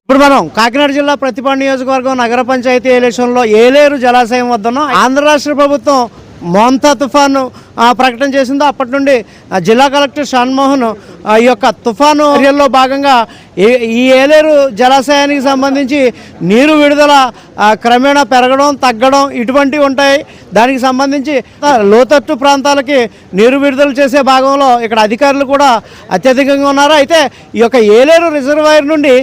ఇప్పుడు మనం కాకినాడ జిల్లా ప్రతిపాడు నియోజకవర్గం నగర పంచాయతీ ఎలక్షన్లో ఏలేరు జలాశయం వద్ద ఆంధ్ర రాష్ట్ర ప్రభుత్వం మోంతా తుఫాను ప్రకటన చేసిందో అప్పటి నుండి జిల్లా కలెక్టర్ షాన్మోహన్ ఆ, ఈ యొక్క తుఫాను ఏరియాలో భాగంగా ఈ- ఈ ఏలేరు జలాశయానికి సంబంధించి నీరు విడుదల క్రమేణా పెరగడం తగ్గడం ఇటువంటివి ఉంటాయి. దానికి సంబంధించి లోతట్టు ప్రాంతాలకి నీరు విడుదల చేసే భాగంలో ఇక్కడ అధికారులు కూడా అత్యధికంగా ఉన్నారు. అయితే ఈ యొక్క ఏలేరు రిజర్వాయర్ నుండి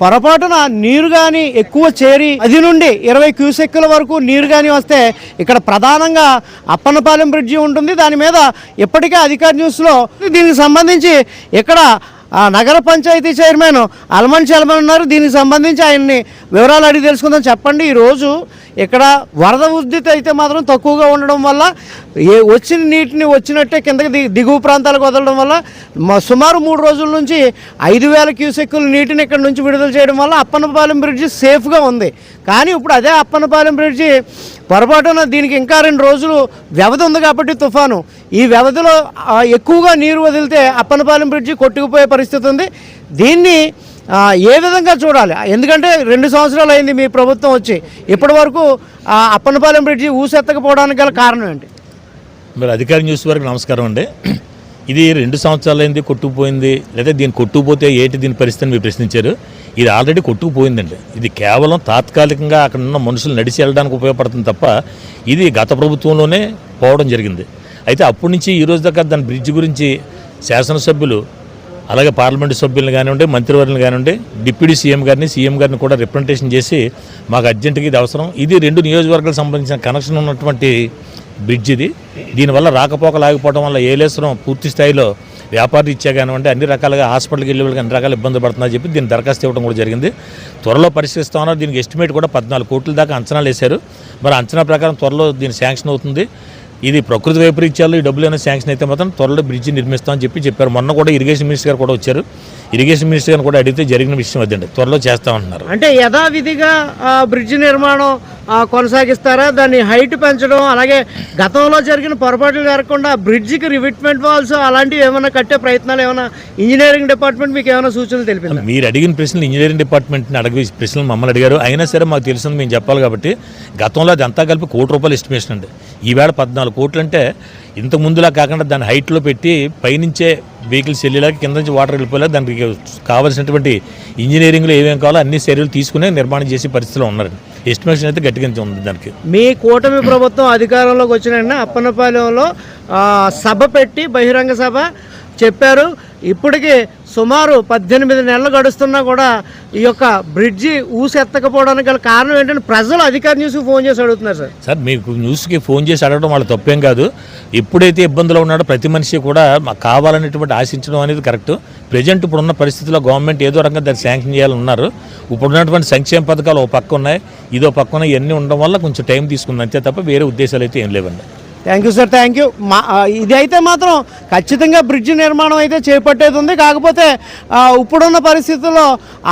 పొరపాటున నీరు కానీ ఎక్కువ చేరి అది నుండి ఇరవై క్యూసెక్కుల వరకు నీరు కానీ వస్తే ఇక్కడ ప్రధానంగా అప్పన్నపాలెం బ్రిడ్జి ఉంటుంది. దాని మీద ఇప్పటికే అధికార న్యూస్లో దీనికి సంబంధించి ఇక్కడ ఆ నగర పంచాయతీ చైర్మన్ అల్మన్ చల్మన్ ఉన్నారు. దీనికి సంబంధించి ఆయన్ని వివరాలు అడిగి తెలుసుకుందాం. చెప్పండి ఈరోజు ఇక్కడ వరద ఉద్ధృతి అయితే మాత్రం తక్కువగా ఉండడం వల్ల ఏ వచ్చిన నీటిని వచ్చినట్టే కిందకి ది దిగువ ప్రాంతాలకు వదలడం వల్ల సుమారు మూడు రోజుల నుంచి ఐదు వేల క్యూసెక్కుల నీటిని ఇక్కడ నుంచి విడుదల చేయడం వల్ల అప్పన్నపాలెం బ్రిడ్జి సేఫ్గా ఉంది. కానీ ఇప్పుడు అదే అప్పన్నపాలెం బ్రిడ్జి పొరపాటున దీనికి ఇంకా రెండు రోజులు వ్యవధి ఉంది కాబట్టి తుఫాను. ఈ వ్యవధిలో ఎక్కువగా నీరు వదిలితే అప్పన్నపాలెం బ్రిడ్జి కొట్టుకుపోయే పరిస్థితి ఉంది. దీన్ని ఏ విధంగా చూడాలి? ఎందుకంటే రెండు సంవత్సరాలు అయింది మీ ప్రభుత్వం వచ్చి. ఇప్పటి వరకు అప్పన్నపాలెం బ్రిడ్జి ఊసెత్తకపోవడానికి గల కారణం ఏంటి? మరి అధికార న్యూస్ వరకు నమస్కారం అండి. ఇది రెండు సంవత్సరాలైంది కొట్టుకుపోయింది. లేదా దీన్ని కొట్టుకుపోతే ఏంటి దీని పరిస్థితిని మీరు ప్రశ్నించారు. ఇది ఆల్రెడీ కొట్టుకుపోయిందండి. ఇది కేవలం తాత్కాలికంగా అక్కడ ఉన్న మనుషులు నడిచి వెళ్ళడానికి ఉపయోగపడుతుంది తప్ప ఇది గత ప్రభుత్వంలోనే పోవడం జరిగింది. అయితే అప్పటి నుంచి ఈ రోజు దాకా దాని బ్రిడ్జ్ గురించి శాసనసభ్యులు అలాగే పార్లమెంటు సభ్యులను కానివ్వండి మంత్రివర్యులను కానివ్వండి డిప్యూటీ సీఎం గారిని సీఎం గారిని కూడా రిప్రజెంటేషన్ చేసి మాకు అర్జెంటుగా ఇది అవసరం. ఇది రెండు నియోజకవర్గాలకు సంబంధించిన కనెక్షన్ ఉన్నటువంటి బ్రిడ్జ్ ఇది దీనివల్ల రాకపోకలు ఆగిపోవడం వల్ల ఏలేశ్వరం పూర్తి స్థాయిలో వ్యాపార ఇచ్చా కానివ్వండి అన్ని రకాలుగా హాస్పిటల్కి వెళ్ళే వాళ్ళకి అన్ని రకాల ఇబ్బంది పడుతుందని చెప్పి దీన్ని దరఖాస్తు ఇవ్వడం కూడా జరిగింది. త్వరలో పరిశీలిస్తామన్నారు దీనికి ఎస్టిమేట్ కూడా పద్నాలుగు కోట్ల దాకా అంచనాలు వేశారు. మరి అంచనా ప్రకారం త్వరలో దీని శాంక్షన్ అవుతుంది. ఇది ప్రకృతి వైపరీత్యాలు ఈ డబ్బులు అయినా శాంక్షన్ అయితే మాత్రం త్వరలో బ్రిడ్జి నిర్మిస్తామని చెప్పి చెప్పారు. మొన్న కూడా ఇరిగేషన్ మినిస్టర్ గారు కూడా వచ్చారు. ఇరిగేషన్ మినిస్టర్ గారిని కూడా అడిగితే జరిగిన విషయం అదండి. త్వరలో చేస్తామంటున్నారు. అంటే యథావిధిగా ఆ, బ్రిడ్జి నిర్మాణం కొనసాగిస్తారా? దాన్ని హైట్ పెంచడం అలాగే గతంలో జరిగిన పొరపాట్లు జరగకుండా బ్రిడ్జికి రివిట్మెంట్ వాల్స్ అలాంటివి ఏమైనా కట్టే ప్రయత్నాలు ఏమైనా ఇంజనీరింగ్ డిపార్ట్మెంట్ మీకు ఏమైనా సూచనలు తెలిపిందా? మీరు అడిగిన ప్రశ్నలు ఇంజనీరింగ్ డిపార్ట్మెంట్ని అడిగి ప్రశ్నలు మమ్మల్ని అడిగారు. అయినా సరే మాకు తెలిసింది మేము చెప్పాలి కాబట్టి గతంలో అది అంతా కలిపి కోటి రూపాయలు ఎస్టిమేషన్ అండి. ఈవేళ పద్నాలుగు కోట్లు అంటే ఇంతకు ముందులా కాకుండా దాన్ని హైట్లో పెట్టి పైనుంచే వెహికల్స్ వెళ్ళేలాగా కింద నుంచి వాటర్ వెళ్ళిపోయేలా దానికి కావాల్సినటువంటి ఇంజనీరింగ్లో ఏమేమి కావాలో అన్ని చర్యలు తీసుకునే నిర్మాణం చేసే పరిస్థితిలో ఉన్నారండి. ఎస్టిమేషన్ అయితే గట్టిగా ఉంది దానికి. మీ కూటమి ప్రభుత్వం అధికారంలోకి వచ్చిన అప్పనపాలెంలో అప్పన్నపాలెంలో సభ పెట్టి బహిరంగ సభ చెప్పారు. ఇప్పటికే సుమారు పద్దెనిమిది నెలలు గడుస్తున్నా కూడా ఈ యొక్క బ్రిడ్జి ఊసెత్తకపోవడానికి గల కారణం ఏంటంటే ప్రజలు అధికార న్యూస్కి ఫోన్ చేసి అడుగుతున్నారు సార్. సార్ మీకు న్యూస్కి ఫోన్ చేసి అడగడం వాళ్ళ తప్పేం కాదు. ఎప్పుడైతే ఇబ్బందులు ఉన్నాడో ప్రతి మనిషి కూడా మాకు కావాలనేటువంటి ఆశించడం అనేది కరెక్ట్. ప్రజెంట్ ఇప్పుడున్న పరిస్థితుల్లో గవర్నమెంట్ ఏదో రకంగా దాన్ని శాంక్షన్ చేయాలని ఉన్నారు. ఇప్పుడున్నటువంటి సంక్షేమ పథకాలు ఒక పక్క ఉన్నాయి. ఇదో పక్క ఉన్నాయి ఇవన్నీ ఉండడం వల్ల కొంచెం టైం తీసుకుంది. అంతే తప్ప వేరే ఉద్దేశాలు అయితే ఏం లేవండి. Thank you sir thank you మా ఇది అయితే మాత్రం ఖచ్చితంగా బ్రిడ్జ్ నిర్మాణం అయితే చేపట్టేది ఉంది. కాకపోతే ఇప్పుడున్న పరిస్థితుల్లో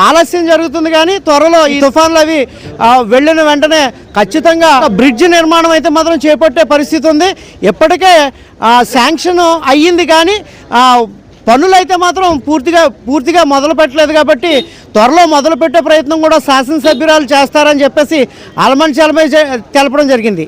ఆలస్యం జరుగుతుంది కానీ త్వరలో ఈ తుఫాన్లు అవి వెళ్ళిన వెంటనే ఖచ్చితంగా బ్రిడ్జ్ నిర్మాణం అయితే మాత్రం చేపట్టే పరిస్థితి ఉంది. ఇప్పటికే శాంక్షన్ అయ్యింది కానీ పనులు అయితే మాత్రం పూర్తిగా పూర్తిగా మొదలు పెట్టలేదు కాబట్టి త్వరలో మొదలు పెట్టే ప్రయత్నం కూడా శాసనసభ్యురాలు చేస్తారని చెప్పేసి అలమన్ చలమై తెలపడం జరిగింది.